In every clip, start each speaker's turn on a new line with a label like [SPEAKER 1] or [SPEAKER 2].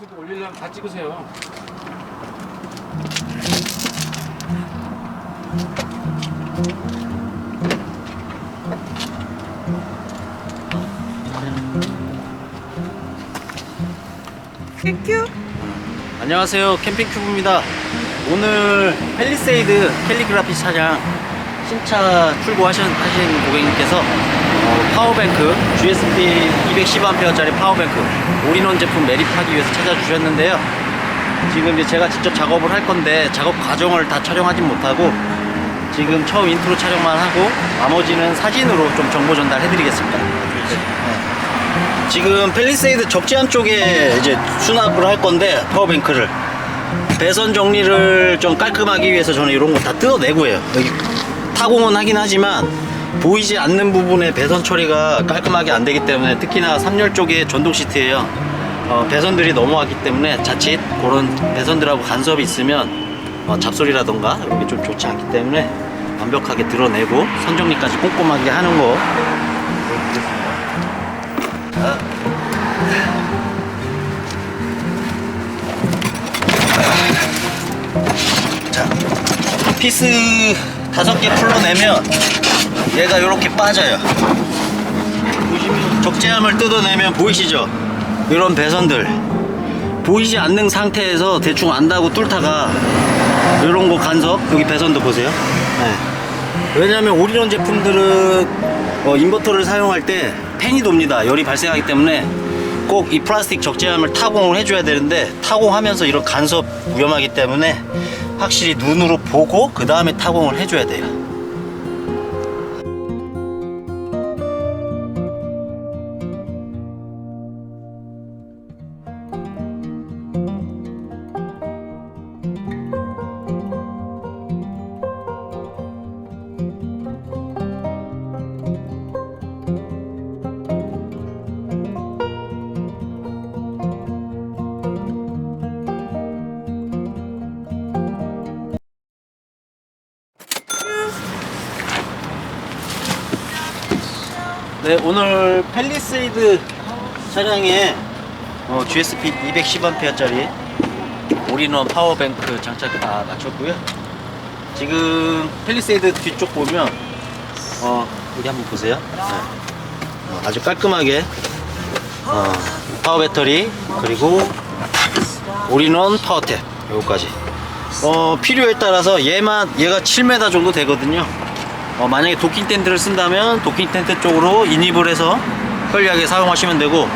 [SPEAKER 1] 유튜브 올리려면 다 찍으세요.
[SPEAKER 2] 큐.
[SPEAKER 3] 안녕하세요. 캠핑큐브입니다. 오늘 펠리세이드 캘리그라피 차량 신차 출고하신 하신 고객님께서 어, 파워뱅크 GSP 210A짜리 파워뱅크 올인원 제품 매립하기 위해서 찾아주셨는데요. 지금 이제 제가 직접 작업을 할 건데 작업 과정을 다 촬영하진 못하고 지금 처음 인트로 촬영만 하고 나머지는 사진으로 좀 정보 전달해 드리겠습니다. 지금 펠리세이드 적재함 쪽에 이제 수납을 할 건데 파워뱅크를. 배선 정리를 좀 깔끔하기 위해서 저는 이런 거 다 뜯어내고 해요. 타공은 하긴 하지만 보이지 않는 부분에 배선 처리가 깔끔하게 안 되기 때문에 특히나 3열 쪽에 전동 시트예요. 어, 배선들이 넘어왔기 때문에 자칫 그런 배선들하고 간섭이 있으면 어, 잡소리라던가 이런 게 좀 좋지 않기 때문에 완벽하게 드러내고 선정리까지 꼼꼼하게 하는 거. 자, 피스 다섯 개 풀러내면 얘가 이렇게 빠져요. 적재함을 뜯어내면 보이시죠? 이런 배선들 보이지 않는 상태에서 대충 안다고 뚫다가 이런 거 간섭 여기 배선도 보세요. 네. 왜냐하면 올인원 제품들은 어, 인버터를 사용할 때 팬이 돕니다. 열이 발생하기 때문에 꼭 이 플라스틱 적재함을 타공을 해줘야 되는데 타공하면서 이런 간섭 위험하기 때문에 확실히 눈으로 보고 그 다음에 타공을 해줘야 돼요. 네, 오늘 펠리세이드 차량에 어, GSP 210A짜리 올인원 파워뱅크 장착 다 마쳤고요. 지금 펠리세이드 뒤쪽 보면 어, 여기 한번 보세요. 네. 어, 아주 깔끔하게 어, 파워 배터리 그리고 올인원 파워탭 요거까지 어, 필요에 따라서 얘만 얘가 7m 정도 되거든요. 어, 만약에 도킹 텐트를 쓴다면 도킹 텐트 쪽으로 인입을 해서 편리하게 사용하시면 되고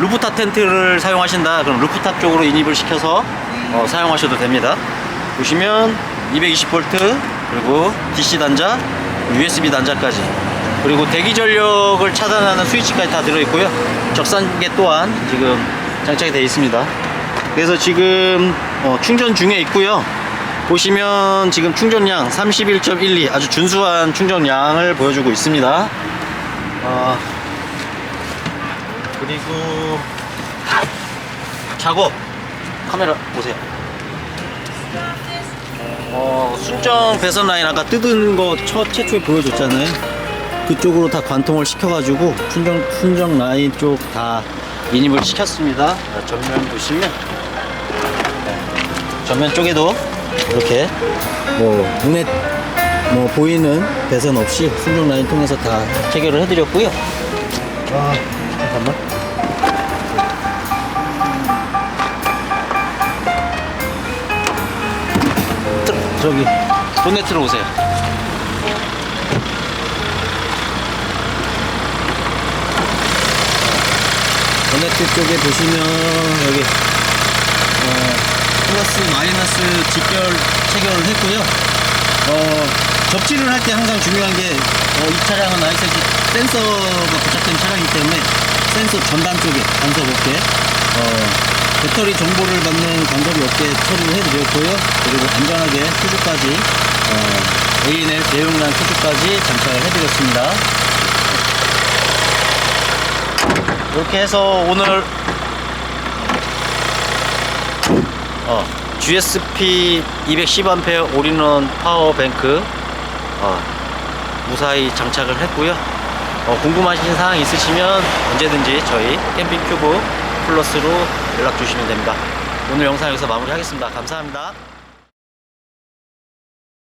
[SPEAKER 3] 루프탑 텐트를 사용하신다. 그럼 루프탑 쪽으로 인입을 시켜서 어, 사용하셔도 됩니다. 보시면 220V 그리고 DC 단자 USB 단자까지. 그리고 대기 전력을 차단하는 스위치까지 다 들어있고요. 적산계 또한 지금 장착이 되어 있습니다. 그래서 지금 어, 충전 중에 있고요 보시면 지금 충전량 31.12 아주 준수한 충전량을 보여주고 있습니다. 어, 그리고 작업 카메라 보세요. 어, 순정 배선 라인 아까 뜯은 거 첫 최초에 보여줬잖아요. 그쪽으로 다 관통을 시켜가지고 순정 순정 라인 쪽 다 인입을 시켰습니다. 자, 전면 보시면 네, 전면 쪽에도 이렇게 뭐 눈에 뭐 보이는 배선 없이 순정 라인 통해서 다 체결을 해드렸고요. 아 잠깐만. 트- 저기 본네트로 오세요. 본네트 쪽에 보시면 여기 어, 플러스 마이너스 직결 체결을 했고요. 어, 접지를 할 때 항상 중요한 게, 어, 이 차량은 아이셋이 센서가 부착된 차량이기 때문에 센서 전단 쪽에 간섭 없게, 어, 배터리 정보를 받는 간섭이 없게 처리를 해드렸고요. 그리고 안전하게 퓨즈까지, 어, ANL 대용량 퓨즈까지 장착을 해드렸습니다. 이렇게 해서 오늘 어, GSP 210A 올인원 파워뱅크 어, 무사히 장착을 했고요. 어, 궁금하신 사항 있으시면 언제든지 저희 캠핑 큐브 플러스로 연락 주시면 됩니다. 오늘 영상 여기서 마무리하겠습니다. 감사합니다.